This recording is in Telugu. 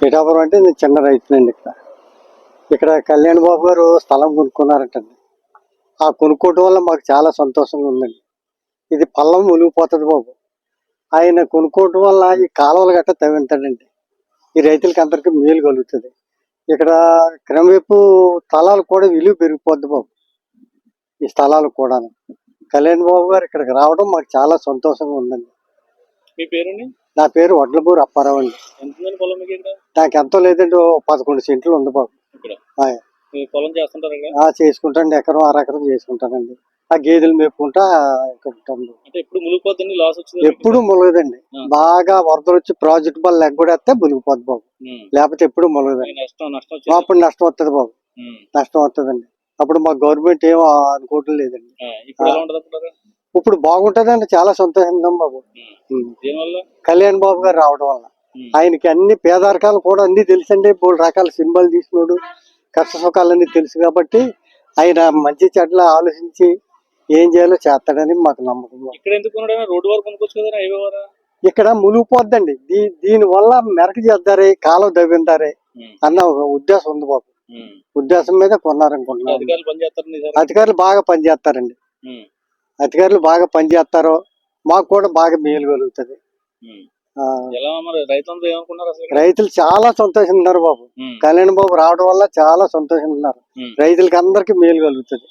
పిఠాపురం అంటే నేను చిన్న రైతునండి ఇక్కడ. ఇక్కడ కళ్యాణ్ బాబు గారు స్థలం కొనుక్కున్నారటండి. ఆ కొనుక్కోవటం వల్ల మాకు చాలా సంతోషంగా ఉందండి. ఇది పల్లం మునిగిపోతుంది బాబు. ఆయన కొనుక్కోవటం వల్ల ఈ కాలువలు గట్ట తవ్వింతాడండి ఈ రైతులకి అందరికీ మేలు కలుగుతుంది. ఇక్కడ క్రమవైపు స్థలాలు కూడా విలువ పెరిగిపోద్ది బాబు. ఈ స్థలాలు కూడా కళ్యాణ్ బాబు గారు ఇక్కడికి రావడం మాకు చాలా సంతోషంగా ఉందండి. మీ పేరుని? నా పేరు వడ్లపూరి అప్పారావు అండి. ఎంత ఉందండి పొలం మీకు ఇక్కడ? నాకు ఎంతో లేదండి ఓ పదకొండు సెంట్లు ఉంది బాబు ఇక్కడ? ఆయ్. మీరు పొలం చేస్తుంటారు ఇక్కడ? ఆ చేసుకుంటాండి ఎకరం అరెకరం చేసుకుంటానండి. ఆ గేదెలు మేపుకుంటా ఇంకా. అంటే ఎప్పుడు మునిగిపోతుంది లాస్ వచ్చింది ఎప్పుడు ములగదండి ఆ. బాగా వరదలు వచ్చి ప్రాజెక్ట్ బల్ ఎగ్గొడేస్తే మునిగిపోద్ది బాబు. లేకపోతే ఎప్పుడు ములగదండి నష్టం నష్టం వచ్చింది. అప్పుడు నష్టం వస్తుంది బాబు. ఉమ్. నష్టం వస్తుందండి అప్పుడు మా గవర్నమెంట్ ఏం అనుకోవటం లేదండి. ఆ, ఇప్పుడు ఎలా ఉంటుంది అప్పుడు ఇప్పుడు బాగుంటదండి చాలా సంతోషంగా బాబు. కళ్యాణ్ బాబు గారు రావడం వల్ల. ఆయనకి అన్ని పేదరికాలు కూడా అన్ని తెలుసండి. మూడు రకాల సినిమాలు తీసినోడు కష్ట సుఖాలన్నీ తెలుసు కాబట్టి ఆయన మంచి చెడ్ల ఆలోచించి ఏం చేయాలో చేస్తాడని మాకు నమ్మకం ఇక్కడ ఎందుకు రోడ్డు వరకు ఇక్కడ మునిగిపోద్దండి దీ దీని వల్ల మెరక చేద్దారే కాలం దవ్విందారే. అన్న ఒక ఉద్దేశం ఉంది బాబు. ఉద్దేశం మీద కొన్నారనుకుంటున్నాను. అధికారులు బాగా పనిచేస్తారండి. అధికారులు బాగా పనిచేస్తారు మాకు కూడా బాగా మేలు కలుగుతుంది? రైతులు చాలా సంతోషంగా ఉన్నారు బాబు. కళ్యాణ్ బాబు రావడం వల్ల చాలా సంతోషంగా ఉన్నారు ఉమ్. రైతులకి అందరికీ మేలు కలుగుతుంది.